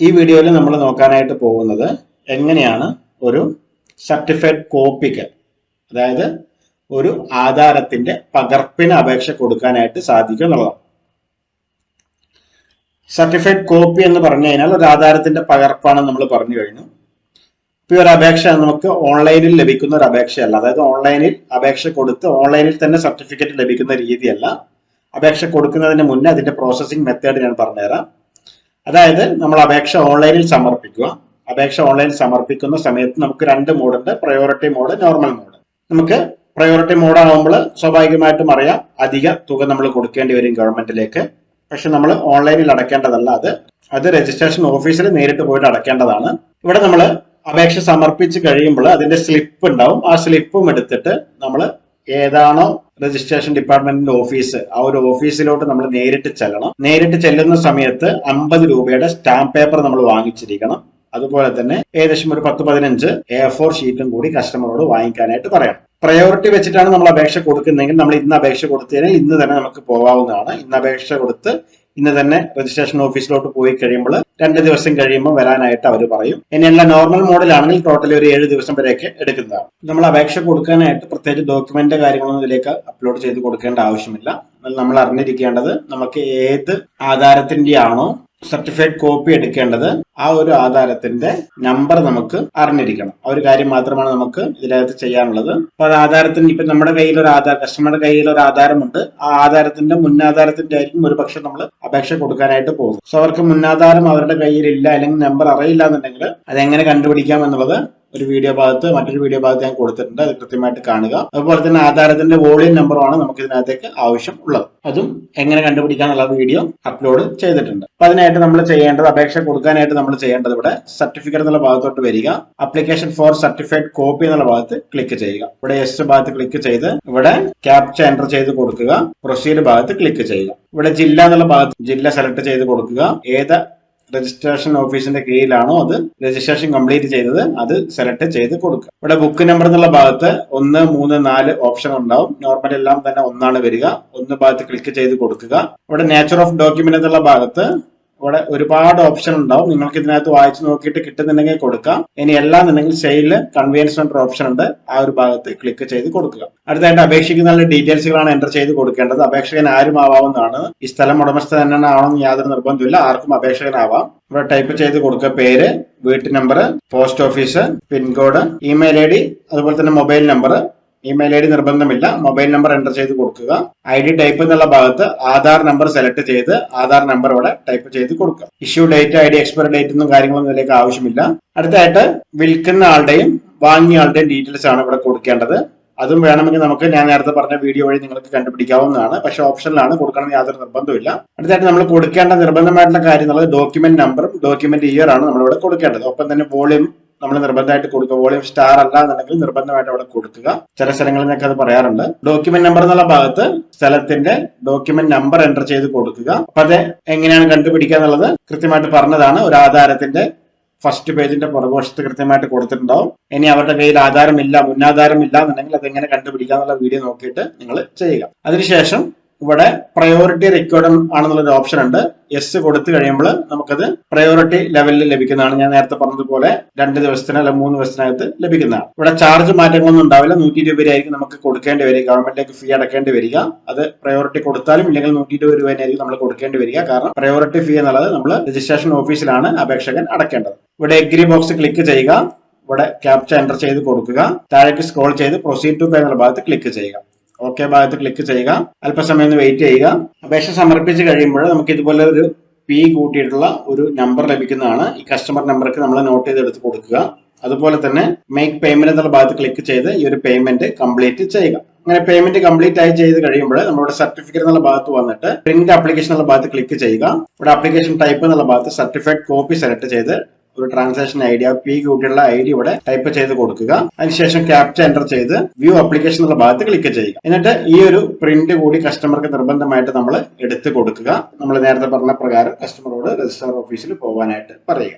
ഈ വീഡിയോയിൽ നമ്മൾ നോക്കാനായിട്ട് പോകുന്നത് എങ്ങനെയാണ് ഒരു സർട്ടിഫൈഡ് കോപ്പിക്ക് അതായത് ഒരു ആധാരത്തിന്റെ പകർപ്പിന് അപേക്ഷ കൊടുക്കാനായിട്ട് സാധിക്കും എന്നുള്ളതാണ്. സർട്ടിഫൈഡ് കോപ്പി എന്ന് പറഞ്ഞു കഴിഞ്ഞാൽ ഒരു ആധാരത്തിന്റെ പകർപ്പാണ് നമ്മൾ പറഞ്ഞു കഴിഞ്ഞു. ഇപ്പൊ ഒരു അപേക്ഷ നമുക്ക് ഓൺലൈനിൽ ലഭിക്കുന്ന ഒരു അപേക്ഷയല്ല. അതായത് ഓൺലൈനിൽ അപേക്ഷ കൊടുത്ത് ഓൺലൈനിൽ തന്നെ സർട്ടിഫിക്കറ്റ് ലഭിക്കുന്ന രീതിയല്ല. അപേക്ഷ കൊടുക്കുന്നതിന് മുന്നേ അതിന്റെ പ്രോസസ്സിംഗ് മെത്തേഡ് ഞാൻ പറഞ്ഞുതരാം. അതായത് നമ്മൾ അപേക്ഷ ഓൺലൈനിൽ സമർപ്പിക്കുക. അപേക്ഷ ഓൺലൈനിൽ സമർപ്പിക്കുന്ന സമയത്ത് നമുക്ക് രണ്ട് മോഡുണ്ട്. Priority mode normal mode. നമുക്ക് പ്രയോറിറ്റി മോഡ് ആകുമ്പോൾ സ്വാഭാവികമായിട്ടും അറിയാം അധിക തുക നമ്മൾ കൊടുക്കേണ്ടി വരും ഗവൺമെന്റിലേക്ക്. പക്ഷെ നമ്മൾ ഓൺലൈനിൽ അടക്കേണ്ടതല്ല അത്. അത് രജിസ്ട്രേഷൻ ഓഫീസിൽ നേരിട്ട് പോയിട്ട് അടക്കേണ്ടതാണ്. ഇവിടെ നമ്മൾ അപേക്ഷ സമർപ്പിച്ച് കഴിയുമ്പോൾ അതിന്റെ സ്ലിപ്പ് ഉണ്ടാവും. ആ സ്ലിപ്പും എടുത്തിട്ട് നമ്മൾ ഏതാണോ രജിസ്ട്രേഷൻ ഡിപ്പാർട്ട്മെന്റിന്റെ ഓഫീസ് ആ ഒരു ഓഫീസിലോട്ട് നമ്മൾ നേരിട്ട് ചെല്ലണം. നേരിട്ട് ചെല്ലുന്ന സമയത്ത് അമ്പത് രൂപയുടെ സ്റ്റാമ്പ് പേപ്പർ നമ്മൾ വാങ്ങിച്ചിരിക്കണം. അതുപോലെ തന്നെ ഏകദേശം ഒരു പത്ത് പതിനഞ്ച് എ ഫോർ ഷീറ്റും കൂടി കസ്റ്റമറോട് വാങ്ങിക്കാനായിട്ട് പറയണം. പ്രയോറിറ്റി വെച്ചിട്ടാണ് നമ്മൾ അപേക്ഷ കൊടുക്കുന്നതെങ്കിൽ നമ്മൾ ഇന്ന് അപേക്ഷ കൊടുത്തതിനാൽ ഇന്ന് തന്നെ നമുക്ക് പോകാവുന്നതാണ് ഇന്ന് അപേക്ഷ കൊടുത്ത് ഇന്ന് തന്നെ രജിസ്ട്രേഷൻ ഓഫീസിലോട്ട് പോയി കഴിയുമ്പോൾ രണ്ട് ദിവസം കഴിയുമ്പോൾ വരാനായിട്ട് അവർ പറയും. ഇനി എല്ലാം നോർമൽ മോഡലാണെങ്കിൽ ടോട്ടലി ഒരു ഏഴ് ദിവസം വരെയൊക്കെ എടുക്കുന്നതാണ്. നമ്മൾ അപേക്ഷ കൊടുക്കാനായിട്ട് പ്രത്യേകിച്ച് ഡോക്യുമെന്റ് കാര്യങ്ങളൊന്നും ഇതിലേക്ക് അപ്ലോഡ് ചെയ്ത് കൊടുക്കേണ്ട ആവശ്യമില്ല. നമ്മൾ അറിഞ്ഞിരിക്കേണ്ടത് നമുക്ക് ഏത് ആധാരത്തിന്റെ ആണോ സർട്ടിഫൈഡ് കോപ്പി എടുക്കേണ്ടത് ആ ഒരു ആധാരത്തിന്റെ നമ്പർ നമുക്ക് അറിഞ്ഞിരിക്കണം. ആ ഒരു കാര്യം മാത്രമാണ് നമുക്ക് ഇതിനകത്ത് ചെയ്യാനുള്ളത്. അപ്പൊ അത് ആധാരത്തിന് ഇപ്പൊ നമ്മുടെ കയ്യിൽ ഒരു ആധാർ കസ്റ്റമറുടെ കയ്യിൽ ഒരു ആധാരമുണ്ട്. ആ ആധാരത്തിന്റെ മുന്നാധാരത്തിന്റെ ആയിരിക്കും ഒരു പക്ഷെ നമ്മൾ അപേക്ഷ കൊടുക്കാനായിട്ട് പോകും സോ അവർക്ക് മുന്നാധാരം അവരുടെ കയ്യിൽ ഇല്ല അല്ലെങ്കിൽ നമ്പർ അറിയില്ല എന്നുണ്ടെങ്കിൽ അതെങ്ങനെ കണ്ടുപിടിക്കാം എന്നുള്ളത് ഒരു വീഡിയോ ഭാഗത്ത് മറ്റൊരു വീഡിയോ ഭാഗത്ത് ഞാൻ കൊടുത്തിട്ടുണ്ട്. അത് കൃത്യമായിട്ട് കാണുക. അതുപോലെ തന്നെ ആധാരത്തിന്റെ വോളിയം നമ്പറുമാണ് നമുക്ക് ഇതിനകത്തേക്ക് ആവശ്യം ഉള്ളത്. അതും എങ്ങനെ കണ്ടുപിടിക്കാനുള്ള വീഡിയോ അപ്ലോഡ് ചെയ്തിട്ടുണ്ട്. അപ്പൊ അതിനായിട്ട് നമ്മൾ ചെയ്യേണ്ടത് അപേക്ഷ കൊടുക്കാനായിട്ട് നമ്മൾ ചെയ്യേണ്ടത് ഇവിടെ സർട്ടിഫിക്കറ്റ് എന്നുള്ള ഭാഗത്തോട്ട് വരിക. അപ്ലിക്കേഷൻ ഫോർ സർട്ടിഫൈഡ് കോപ്പി എന്നുള്ള ഭാഗത്ത് ക്ലിക്ക് ചെയ്യുക. ഇവിടെ എസ് ഭാഗത്ത് ക്ലിക്ക് ചെയ്ത് ഇവിടെ ക്യാപ്ച എന്റർ ചെയ്ത് കൊടുക്കുക. പ്രൊസീഡ് ഭാഗത്ത് ക്ലിക്ക് ചെയ്യുക. ഇവിടെ ജില്ല എന്നുള്ള ഭാഗത്ത് ജില്ല സെലക്ട് ചെയ്ത് കൊടുക്കുക. ഏത് രജിസ്ട്രേഷൻ ഓഫീസിന്റെ കീഴിലാണോ അത് രജിസ്ട്രേഷൻ കംപ്ലീറ്റ് ചെയ്തത് അത് സെലക്ട് ചെയ്ത് കൊടുക്കുക. ഇവിടെ ബുക്ക് നമ്പർ എന്നുള്ള ഭാഗത്ത് ഒന്ന് മൂന്ന് നാല് ഓപ്ഷൻ ഉണ്ടാവും. നോർമൽ എല്ലാം തന്നെ ഒന്നാണ് വരിക. ഒന്ന് ഭാഗത്ത് ക്ലിക്ക് ചെയ്ത് കൊടുക്കുക. ഇവിടെ നേച്ചർ ഓഫ് ഡോക്യുമെന്റ് എന്നുള്ള ഭാഗത്ത് ഇവിടെ ഒരുപാട് ഓപ്ഷൻ ഉണ്ടാവും. നിങ്ങൾക്ക് ഇതിനകത്ത് വായിച്ചു നോക്കിയിട്ട് കിട്ടുന്നുണ്ടെങ്കിൽ കൊടുക്കാം. ഇനി എന്നുണ്ടെങ്കിൽ സെയിൽ കൺവീനിയൻസ് സെന്റർ ഓപ്ഷൻ ഉണ്ട്. ആ ഒരു ഭാഗത്ത് ക്ലിക്ക് ചെയ്ത് കൊടുക്കുക. അടുത്തായിട്ട് അപേക്ഷിക്കുന്ന ഡീറ്റെയിൽസുകളാണ് എന്റർ ചെയ്ത് കൊടുക്കേണ്ടത്. അപേക്ഷകൻ ആരും ആവാവുന്നതാണ്. ഈ സ്ഥലം ഉടമസ്ഥ തന്നെ ആവണമെന്ന് യാതൊരു നിർബന്ധമില്ല ആർക്കും അപേക്ഷകനാവാം ഇവിടെ ടൈപ്പ് ചെയ്ത് കൊടുക്കുക. പേര് വീട്ടു number post office pin code email I D അതുപോലെ തന്നെ mobile number email I D നിർബന്ധമില്ല. മൊബൈൽ നമ്പർ എന്റർ ചെയ്ത് കൊടുക്കുക. ഐ ഡി ടൈപ്പ് എന്നുള്ള ഭാഗത്ത് ആധാർ നമ്പർ സെലക്ട് ചെയ്ത് ആധാർ നമ്പർ ഇവിടെ ടൈപ്പ് ചെയ്ത് കൊടുക്കുക. Issue date I D expiry date ഒന്നും കാര്യങ്ങളൊന്നും ഇതിലേക്ക് ആവശ്യമില്ല. അടുത്തായിട്ട് വിൽക്കുന്ന ആളുടെയും വാങ്ങിയ ആളുടെയും ഡീറ്റെയിൽസ് ആണ് ഇവിടെ കൊടുക്കേണ്ടത്. അതും വേണമെങ്കിൽ നമുക്ക് ഞാൻ നേരത്തെ പറഞ്ഞ വീഡിയോ വഴി നിങ്ങൾക്ക് കണ്ടുപിടിക്കാവുന്നതാണ്. പക്ഷെ ഓപ്ഷനിലാണ് കൊടുക്കണം യാതൊരു നിർബന്ധമില്ല അടുത്തായിട്ട് നമ്മൾ കൊടുക്കേണ്ട നിർബന്ധമായിട്ടുള്ള കാര്യം എന്നുള്ളത് ഡോക്യുമെന്റ് നമ്പറും ഡോക്യുമെന്റ് ഇയർ ആണ് നമ്മളിവിടെ കൊടുക്കേണ്ടത്. ഒപ്പം തന്നെ വോളിയം നമ്മൾ നിർബന്ധമായിട്ട് കൊടുക്കുക. വോളിയം സ്റ്റാർ അല്ല എന്നുണ്ടെങ്കിൽ നിർബന്ധമായിട്ട് അവിടെ കൊടുക്കുക. ചില സ്ഥലങ്ങളിൽ നിന്നൊക്കെ അത് പറയാറുണ്ട്. ഡോക്യുമെന്റ് നമ്പർ എന്നുള്ള ഭാഗത്ത് സ്ഥലത്തിന്റെ ഡോക്യുമെന്റ് നമ്പർ എന്റർ ചെയ്ത് കൊടുക്കുക. അപ്പൊ അത് എങ്ങനെയാണ് കണ്ടുപിടിക്കുക എന്നുള്ളത് കൃത്യമായിട്ട് പറഞ്ഞതാണ്. ഒരു ആധാരത്തിന്റെ ഫസ്റ്റ് പേജിന്റെ പുറകുവശത്ത് കൃത്യമായിട്ട് കൊടുത്തിട്ടുണ്ടാവും. ഇനി അവരുടെ കയ്യിൽ ആധാരമില്ല മുന്നാധാരമില്ല എന്നുണ്ടെങ്കിൽ അത് എങ്ങനെ കണ്ടുപിടിക്കാന്നുള്ള വീഡിയോ നോക്കിയിട്ട് നിങ്ങൾ ചെയ്യുക. അതിനുശേഷം ഇവിടെ പ്രയോറിറ്റി റിക്വയർഡ് ആണെന്നുള്ളൊരു ഓപ്ഷൻ ഉണ്ട്. എസ് കൊടുത്തു കഴിയുമ്പോൾ നമുക്കത് പ്രയോറിറ്റി ലെവലിൽ ലഭിക്കുന്നതാണ്. ഞാൻ നേരത്തെ പറഞ്ഞതുപോലെ രണ്ട് ദിവസത്തിന് അല്ലെങ്കിൽ മൂന്ന് ദിവസത്തിനകത്ത് ലഭിക്കുന്നതാണ്. ഇവിടെ ചാർജ് മാറ്റങ്ങളൊന്നും ഉണ്ടാവില്ല. നൂറ്റി ഇരുപത് രൂപയായിരിക്കും നമുക്ക് കൊടുക്കേണ്ടി വരിക. ഗവൺമെന്റിലേക്ക് ഫീ അടക്കേണ്ടി വരിക. അത് പ്രയോറിറ്റി കൊടുത്താലും ഇല്ലെങ്കിൽ നൂറ്റി ഇരുപത് രൂപയായിരിക്കും നമ്മൾ കൊടുക്കേണ്ടി വരിക. കാരണം പ്രയോറിറ്റി ഫീ എന്നുള്ളത് നമ്മൾ രജിസ്ട്രേഷൻ ഓഫീസിലാണ് അപേക്ഷകൻ അടക്കേണ്ടത്. ഇവിടെ എഗ്രി ബോക്സ് ക്ലിക്ക് ചെയ്യുക. ഇവിടെ ക്യാപ്ച എന്റർ ചെയ്ത് കൊടുക്കുക. താഴേക്ക് സ്ക്രോൾ ചെയ്ത് പ്രൊസീഡ് ടു പേ എന്നുള്ള ഭാഗത്ത് ക്ലിക്ക് ചെയ്യുക. ഓക്കെ ഭാഗത്ത് ക്ലിക്ക് ചെയ്യുക. അല്പസമയം ഒന്ന് വെയിറ്റ് ചെയ്യുക. അപേക്ഷ സമർപ്പിച്ച് കഴിയുമ്പോൾ നമുക്ക് ഇതുപോലെ ഒരു പി കൂട്ടിയിട്ടുള്ള ഒരു നമ്പർ ലഭിക്കുന്നതാണ്. ഈ കസ്റ്റമർ നമ്പർക്ക് നമ്മൾ നോട്ട് ചെയ്തെടുത്ത് കൊടുക്കുക. അതുപോലെ തന്നെ മേക്ക് പേയ്മെന്റ് എന്നുള്ള ഭാഗത്ത് ക്ലിക്ക് ചെയ്ത് ഈ ഒരു പേയ്മെന്റ് കംപ്ലീറ്റ് ചെയ്യുക. അങ്ങനെ പേയ്മെന്റ് കംപ്ലീറ്റ് ആയി ചെയ്ത് കഴിയുമ്പോൾ നമ്മുടെ സർട്ടിഫിക്കറ്റ് എന്നുള്ള ഭാഗത്ത് വന്നിട്ട് പ്രിന്റ് ആപ്ലിക്കേഷൻ എന്നുള്ള ഭാഗത്ത് ക്ലിക്ക് ചെയ്യുക. ഇവിടെ ആപ്ലിക്കേഷൻ ടൈപ്പ് എന്നുള്ള ഭാഗത്ത് സർട്ടിഫൈഡ് കോപ്പി സെലക്ട് ചെയ്ത് ഒരു ട്രാൻസാക്ഷൻ ഐ ഡി ആ പി കൂട്ടിയുള്ള ഐ ഡി ഇവിടെ ടൈപ്പ് ചെയ്ത് കൊടുക്കുക. അതിനുശേഷം ക്യാപ്ച എന്റർ ചെയ്ത് വ്യൂ അപ്ലിക്കേഷൻ എന്നുള്ള ഭാഗത്ത് ക്ലിക്ക് ചെയ്യുക. എന്നിട്ട് ഈ ഒരു പ്രിന്റ് കൂടി കസ്റ്റമർക്ക് നിർബന്ധമായിട്ട് നമ്മൾ എടുത്തു കൊടുക്കുക. നമ്മൾ നേരത്തെ പറഞ്ഞ പ്രകാരം കസ്റ്റമറോട് രജിസ്ട്രാർ ഓഫീസിൽ പോകാനായിട്ട് പറയുക.